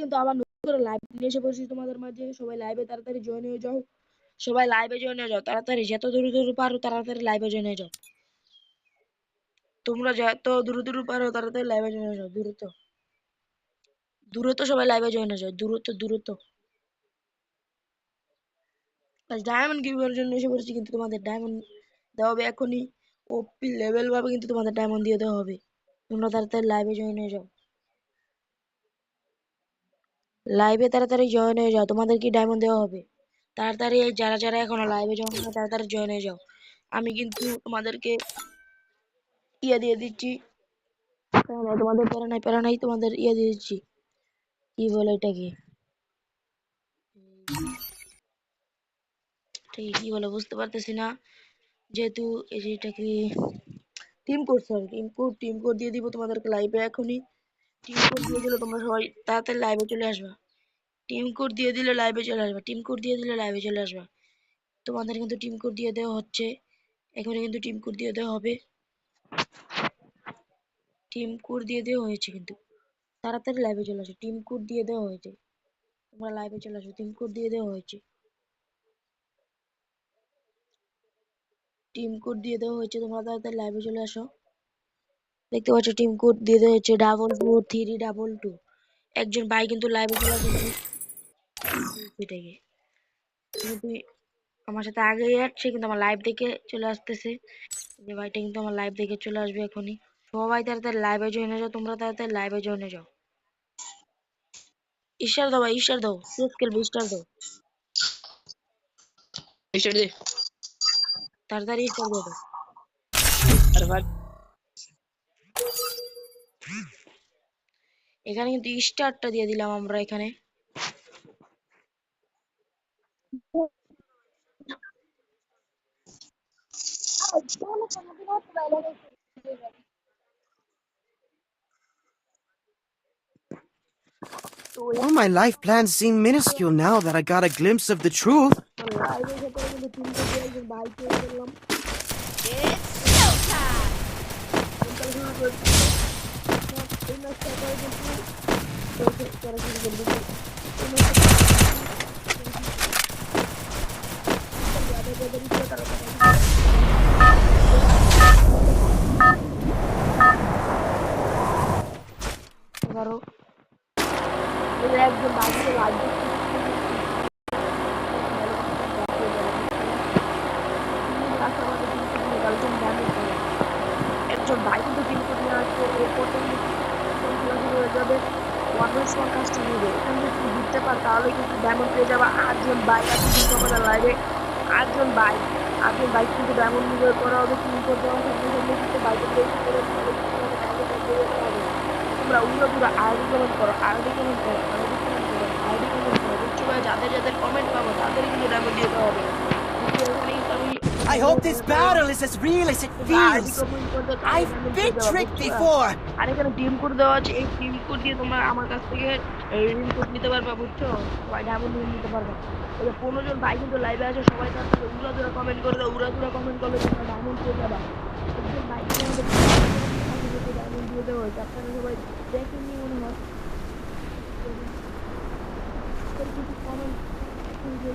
কিন্তু আবার নতুন করে লাইভ নিয়ে এসে পড়েছি তোমাদের মাঝে। সবাই লাইভে তাড়াতাড়ি জয়েন হয়ে যাও। সবাই লাইভে জয়েন হয়ে যাও। তাড়াতাড়ি যত দূর দূর পারো তাড়াতাড়ি লাইভে জয়েন হয়ে যাও। তোমরা যত দূর দূর পারো তাড়াতাড়ি লাইভে জয়েন হয়ে যাও, দ্রুত। দ্রুত সবাই লাইভে জয়েন হয়ে যাও, দ্রুত দ্রুত। ডায়মন্ড গিভার জন্য এসে পড়েছি কিন্তু তোমাদের ডায়মন্ড দেওয়া হবে এখনই। ওপি লেভেল ভাবে কিন্তু তোমাদের ডায়মন্ড দিয়ে দেওয়া হবে। তোমরা তাড়াতাড়ি লাইভে জয়েন হয়ে যাও। লাইভে তাড়াতাড়ি জয়েন হয়ে যাও। তোমাদের কি ডায়মন্ড দেওয়া হবে? তাড়াতাড়ি এই যারা যারা এখনও লাইভে জয়েন হয় তাড়াতাড়ি জয়েন হয়ে যাও। আমি কিন্তু তোমাদেরকে ইয়ে দিয়ে দিচ্ছি। তোমাদের প্যারা নাই প্যারা নাই, তোমাদের ইয়ে দিয়ে দিচ্ছি। কি বলে এটাকে? ঠিক কি বলে বুঝতে পারতেছি না। যেহেতু এই যে এটাকে team code sorry team code team code দিয়ে দিব তোমাদেরকে লাইভে এখনই। টিম কোড দিয়ে দিলে তোমরা সবাই তাড়াতাড়ি লাইভে চলে আসবা। টিম কোড দিয়ে দিলে লাইভে চলে আসবে। টিম কোড দিয়ে দিলে লাইভে চলে আসবে। তোমাদের কিন্তু টিম কোড দিয়ে দেওয়া হচ্ছে। এখনই কিন্তু টিম কোড দিয়ে দেওয়া হবে। টিম কোড দিয়ে দেওয়া হয়েছে কিন্তু। তাড়াতাড়ি লাইভে চলে আসো। টিম কোড দিয়ে দেওয়া হয়েছে। তোমরা লাইভে চলে আসো। টিম কোড দিয়ে দেওয়া হয়েছে। টিম কোড দিয়ে দেওয়া হয়েছে। তোমরা তাড়াতাড়ি লাইভে চলে আসো। দেখতে পাচ্ছ টিম কোড দিয়ে দেওয়া হয়েছে। Double four three double two একজন ভাই কিন্তু লাইভে চলে আসবে কিন্তু আমার সাথে আগে যাচ্ছে কিন্তু আমার লাইভ দেখে চলে আসতেছে। যে ভাইটা কিন্তু আমার লাইভ দেখে চলে আসবে এখনই। সবাই তাড়াতাড়ি লাইভে জয়েন হয়ে যাও তোমরা তাড়াতাড়ি লাইভে জয়েন হয়ে যাও। ঈশ্বর দাও ভাই ঈশ্বর দাও। খেলবে স্টার দাও। স্টার দে। তাড়াতাড়ি দিয়ে দাও। আরে ভাই। এখানে কিন্তু স্টারটা দিয়ে দিলাম আমরা এখানে। All my life plans seem minuscule now that I got a glimpse of the truth. It's showtime! এগারো একজন বাড়িতে লাগবে একজন ভাই কিন্তু তিন কোটি আসছে এরপর তুমি হয়ে যাবে ওয়ান ওয়ান ওয়ান কাজটা নেবে এখান থেকে তুমি জিততে পার তাহলে কিন্তু ডায়মন্ড পেয়ে যাবে আটজন বাইক আছে কিন্তু আমাদের লাইভে আটজন বাইক আটজন বাইক কিন্তু ডায়মন্ড নিয়ে করা হবে তিন কোটি দেওয়ার সাথে সাথে কিন্তু বাইকের বেশি করে তাহলে কিন্তু আমাদের diamond পেয়ে যেতে হবে তোমরা উড়ো পুরো আইডি কমেন্ট করো আইডি কমেন্ট করো আইডি কমেন্ট করো আইডি কমেন্ট করো বুঝছ ভাই যাদের যাদের কমেন্ট পাবো তাদের কিন্তু ডায়মন্ড দিতে হবে I hope this battle is as real as it feels. I've been tricked before. আর এখানে টিম কোড দেওয়া আছে এই টিম কোড দিয়ে তোমরা আমার কাছ থেকে রিডিম কোড নিতে পারবা বুঝছ সবাই ডায়মন্ড নিতে পারবা এই যে পনেরো জন ভাই কিন্তু লাইভে আছে সবাই তার সাথে উড়া দুরা কমেন্ট করে দাও উড়া দুরা কমেন্ট করলে তোমরা ডায়মন্ড পেয়ে যাবা ভাই ডায়মন্ড দিয়ে হয়েছে আপনারা সবাই দেখেননি মনে হয় কিছু কমেন্ট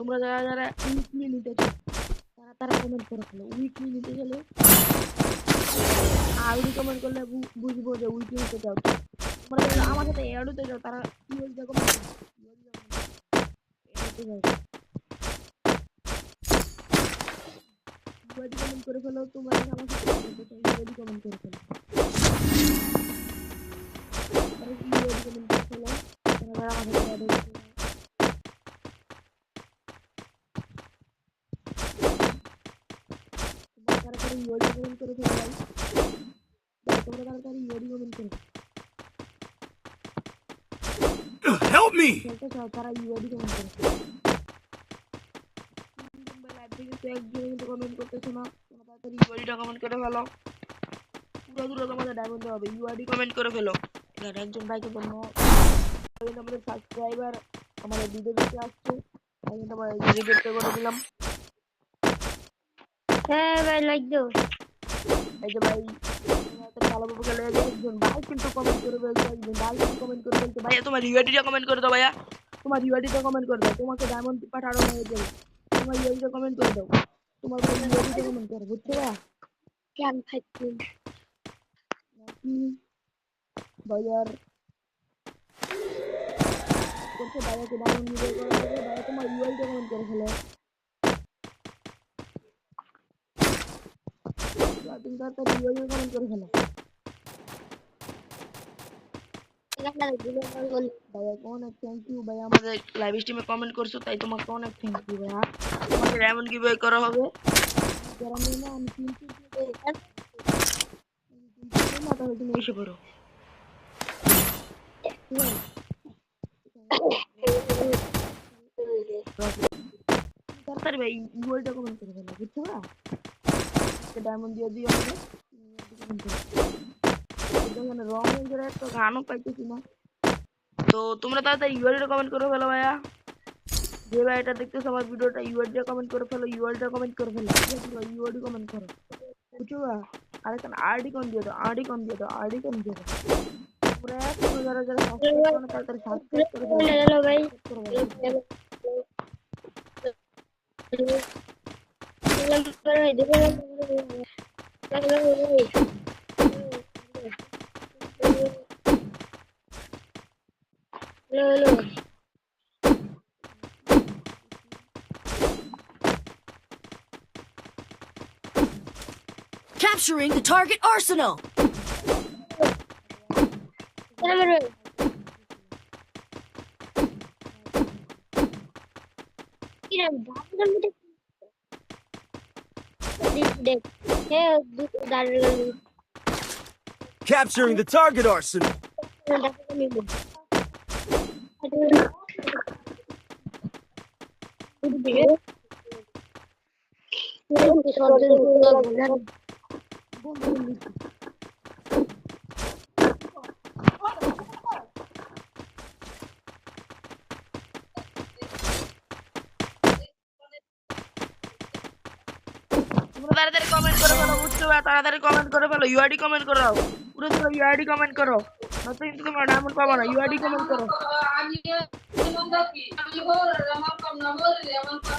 তোমরা যারা যারা উইকলি নিতে চাও, তারা তারা কমেন্ট করে ফেলো। উইকলি নিতে গেলে আইডি কমেন্ট করলে বুঝব যে উইকলি নিতে চাও তোমরা যারা আমার সাথে অ্যাড হতে চাও, তারা ইউএসডি কমেন্ট করো। কমেন্ট করে ফেলো, তোমরা আমার কমেন্ট করে ফেলো। কমেন্ট করে ফেলো, তারা add হতে চাও তোমরা তাড়াতাড়ি ইউএসডি কমেন্ট করে ভাই ভাই, তোমরা তাড়াতাড়ি ইউএসডি কমেন্ট করো Help me! খেলতে চাও তারা ইউআইডি কমেন্ট করে কমেন্ট করতেছো না তাড়াতাড়ি ইউআইডিটা কমেন্ট করে ফেলো পুরো দূরে তোমাদের ডায়মন্ড হবে কমেন্ট করে ফেলো এখানে একজন কিন্তু আমাদের সাবস্ক্রাইবার আমাদের ভিডিও দেখতে আসছে করে দিলাম হ্যাঁ ভাই লাইক দাও। এই যে ভাই খেলে একজন ভাই কিন্তু কমেন্ট করে ফেলছে একজন ভাই কিন্তু কমেন্ট করে ভাইয়া তোমার ইউআইডিটা কমেন্ট করে দাও ভাইয়া। তোমার ইউআইডিটা কমেন্ট করে দাও তোমাকে ডায়মন্ড পাঠানো তোমার ইউআইডিটা কমেন্ট করে দাও। তোমার ইউআইডিটা কমেন্ট করো বুঝছ ভাইয়া কেন থাকছি ভাইয়ার করছে ভাইয়াকে ডায়মন্ড করা ভাইয়া তোমার ইউআইডিটা কমেন্ট করে ফেলো। তুমি তাড়াতাড়ি ইউআইডিটা কমেন্ট করে ফেলো ভাইয়া অনেক থ্যাংক ইউ ভাইয়া আমাদের লাইভ স্ট্রিমে কমেন্ট করছ তাই তোমাকে অনেক থ্যাংক ইউ ভাইয়া। তোমাকে এমন কি বই করা হবে। যারা না আমি কিন্তু না তাহলে তুমি এসে পড়ো। তাড়াতাড়ি ভাই ইউআইটা কমেন্ট করে ফেলো বুঝছ না? ডায়মন্ড দিয়ে দিও আমাকে এখানে রং রেঞ্জের একটা গানও পাইতেছি না তো তোমরা তাড়াতাড়ি ইউআইডিটা কমেন্ট করে ফেলো ভাইয়া যে ভাই এটা দেখতেছো আমার ভিডিওটা ইউআইডিটা কমেন্ট করে ফেলো ইউআইডিটা কমেন্ট করে ফেলো ইউআইডি কমেন্ট করো বুঝছ ভাই আর এখানে আরডি কম দিয়ে দাও আরডি কম দিয়ে দাও আরডি কম দিয়ে দাও তোমরা এখন যারা যারা সাবস্ক্রাইব করো না তাড়াতাড়ি সাবস্ক্রাইব করে ফেলো เลยเลยแคป turing the target arsenal ได้มาเลยที่ไหนบ้างกันไม่ได้ হ্যাঁ দুটো দাঁড়ানো Capturing the target arsenal! দাঁড়ানো নিব তোমরা তাড়াতাড়ি কমেন্ট করে ফেলো বুঝছ ভাই তাড়াতাড়ি কমেন্ট করে ফেলো ইউআইডি কমেন্ট করো পুরো পুরো ইউআইডি কমেন্ট করো। নয়তো কিন্তু তোমরা ডায়মন্ড পাবো না ইউআইডি কমেন্ট করো।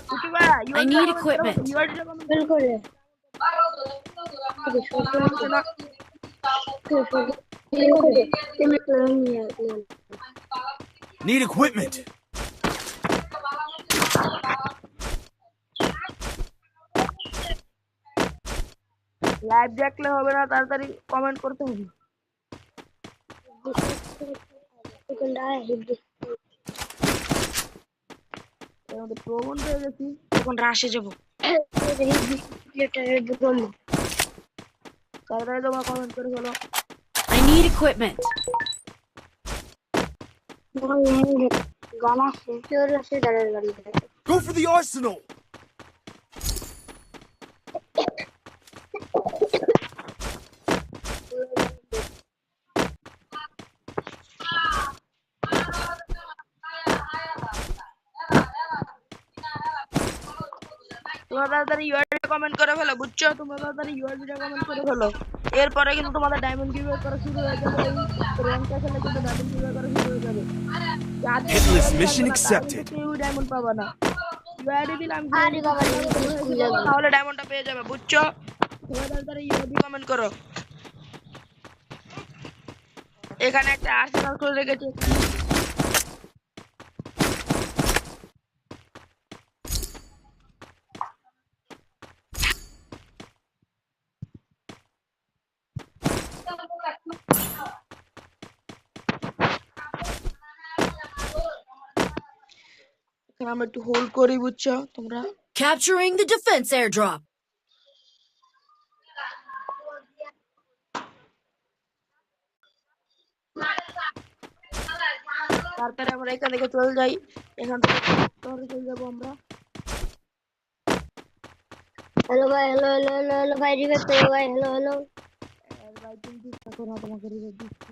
বুঝছ ভাই I need equipment. UID comment fail করে। Need equipment! লাইভ দেখলে হবে না তাড়াতাড়ি কমেন্ট করতে হবে প্রবণ হয়ে গেছি এখন রাশে যাব তাড়াতাড়ি তোমরা কমেন্ট করে ফেলো I need equipment. Go for the arsenal! তোমরা তাড়াতাড়ি ইউআইডি কমেন্ট করে ফেলো বুঝছ? তোমরা তাড়াতাড়ি ইউআইডি কমেন্ট করে ফেলো। এরপরে কিন্তু তোমাদের ডায়মন্ড গিভওয়ে করা শুরু হয়ে যাবে। র্যাঙ্ক খেলে কিন্তু ডায়মন্ড গিভওয়ে করা শুরু হয়ে যাবে। UID mission accepted. কেউ ডায়মন্ড পাবে না। ইউআইডি দিলাম তাহলে ডায়মন্ডটা পেয়ে যাবে বুঝছ? তোমরা তাড়াতাড়ি ইউআইডি কমেন্ট করো। এখানে একটা আর্সেনাল করে রেখেছি। আমরা একটু হোল্ড করি বুঝছ তোমরা Capturing the defense airdrop. তারপরে আমরা এখান থেকে চলে যাই এখান থেকে শহরে চলে যাব আমরা হ্যালো ভাই হ্যালো হ্যালো হ্যালো হ্যালো ভাই রিভাইভ করো ভাই হ্যালো হ্যালো আর ভাই তুমি ঠিক থাকো না তোমাকে রিভাইভ দিচ্ছি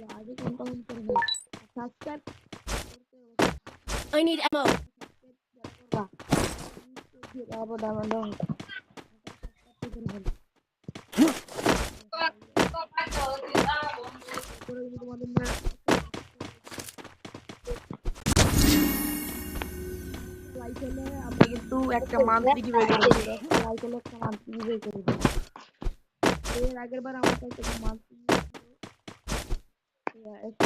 I need ammo. আমরা কিন্তু একটা মান্থলি গিভে করে লাইক একটা মান্থলি গিভে করে দিই এর আগের বার আমার কাছে একটা মান্থলি Başka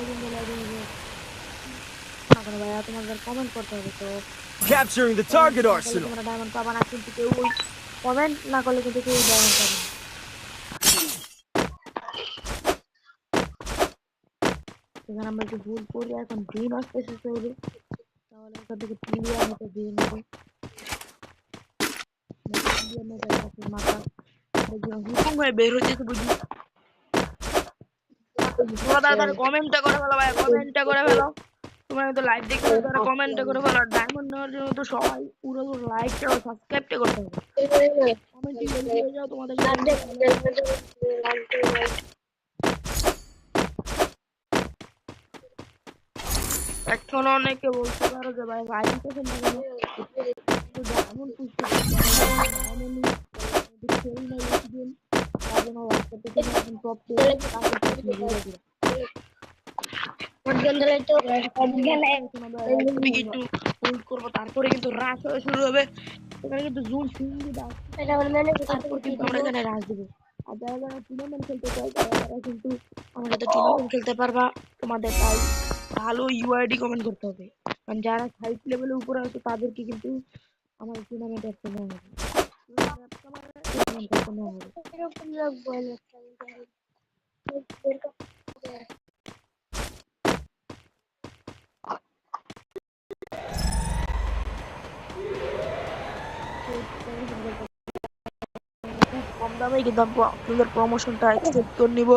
günlerde yok. ভাইয়া তোমাদের কমেন্ট করতে হবে তো। Capturing the target arsenal. তোমরা ডায়মন্ড পাবা না কিন্তু কেউ ওই কমেন্ট না করলে কিন্তু কেউ ডায়মন্ড পাবে না। এখানে আমরা একটু ভুল করি এখন দিন আসতেছে তৈরি তাহলে ওখান থেকে প্রিমিয়ার মতো দিয়ে নেব। প্রিমিয়ার মতো একটা মাথা হুকুম হয়ে বের হচ্ছে বুঝি কমেন্টটা করে ফেলো ভাই কমেন্টটা করে ফেলো। তোমরা তো লাইভ দেখতে তারা কমেন্টটা করে ফেলো ডায়মন্ড নেওয়ার জন্য তো সবাই পুরো লাইকটা ও সাবস্ক্রাইবটা করতে হবে। কমেন্টটি জলদি যাও তোমাদের এখন অনেকে বলতে পারো যে ভাই ভাই কিন্তু ডায়মন্ড পুষতে ডায়মন্ড খেল না বেশি দিন তার জন্য রাস্তা থেকে এখন টপ পেয়ে তাকে দিয়ে দিলাম তুমি কিন্তু হোল্ড করব তারপরে কিন্তু রাশ হয়ে শুরু হবে এখানে কিন্তু জুন সিঙ্গি দাও তারপর কিন্তু আমরা এখানে রাশ দেবো আর যারা যারা টুর্নামেন্ট খেলতে চাই তারা তারা কিন্তু আমার সাথে টুর্নামেন্ট খেলতে পারবা তোমাদের তাই ভালো ইউআইডি কমেন্ট করতে হবে কারণ যারা ফাইভ লেভেলের উপরে আছে তাদেরকে কিন্তু আমার টুর্নামেন্টে একটা নেওয়া হবে টুর্নামেন্টে একটা নেওয়া হবে কম দামে কিন্তু আপনাদের প্রমোশনটা অ্যাকসেপ্ট করে নিব।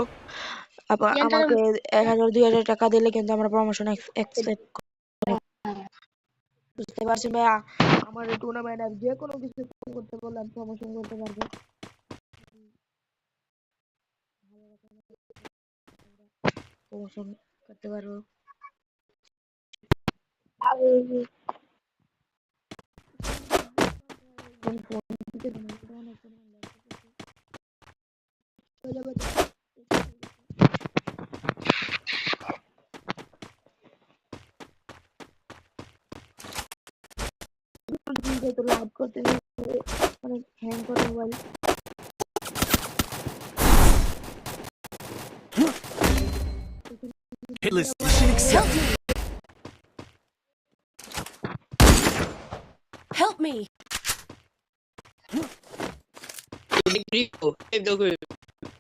আবার আমাকে এক হাজার দুই হাজার টাকা দিলে কিন্তু আমরা প্রমোশন অ্যাকসেপ্ট বুঝতে পারছেন ভাইয়া? আমার টুর্নামেন্ট আর যে কোনো কিছু করতে বললে আমি প্রমোশন করতে পারব। প্রমোশন করতে পারব। আমি ফোন থেকে অনেক যেহেতু লাইভ করতে অনেক হ্যাং করে মোবাইল রিভাইভ দাও রিভাইভ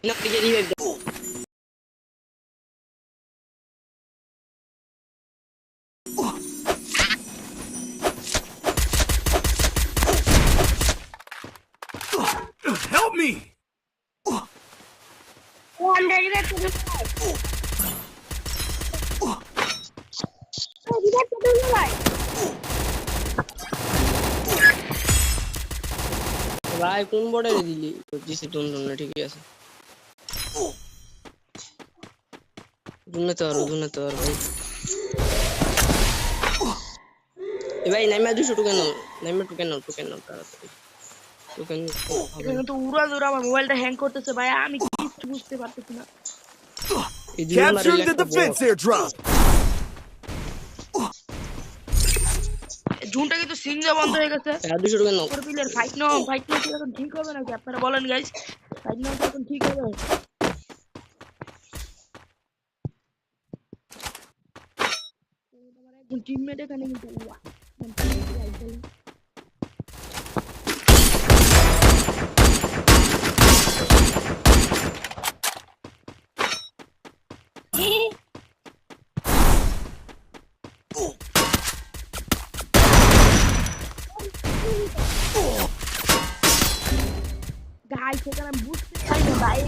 না দিকে ভাই কোন বর্ডারে দিলি? দিছি টুন ঠিকই আছে। দুনে তো আর দুনে তো আর ভাই। এ ভাই নাইমা দুশো টোকেন নাও। নাইমা টোকেন নাও টোকেন নাও তাড়াতাড়ি। টোকেন হবে এখানে তো উড়া দুরা আমার মোবাইলটা হ্যাং করতেছে ভাই। আমি কিছু বুঝতে পারতেছি না। Capturing the defense airdrop. জুনটা কিন্তু সিনজা বন্ধ হয়ে গেছে। আর দুশো টাকা নাও। বিলের ফাইট নাও ফাইট নাও কি এখন ঠিক হবে নাকি? আপনারা বলেন গাইস ফাইট নাও এখন ঠিক হবে। টিমমেট এখানে কিন্তু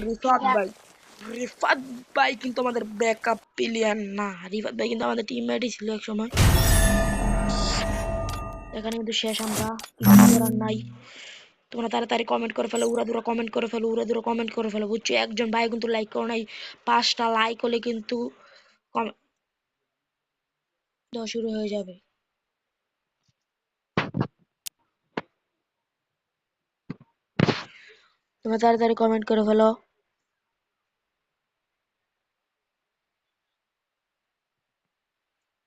রিফাত ভাই রিফাত ভাই কিন্তু আমাদের ব্যাকআপ প্লেয়ার না। রিফাত ভাই কিন্তু আমাদের টিমমেটই ছিল এক সময়। এখানে কিন্তু শেষ আমরা। নাই। তোমরা তাড়াতাড়ি কমেন্ট করে ফেলো উড়া দুরা কমেন্ট করে ফেলো উড়া দুরা কমেন্ট করে ফেলো। বুঝছ? একজন ভাই কিন্তু লাইক করো নাই। পাঁচটা লাইক হলে কিন্তু কম- দেওয়া শুরু হয়ে যাবে। তোমরা তাড়াতাড়ি কমেন্ট করে ফেলো।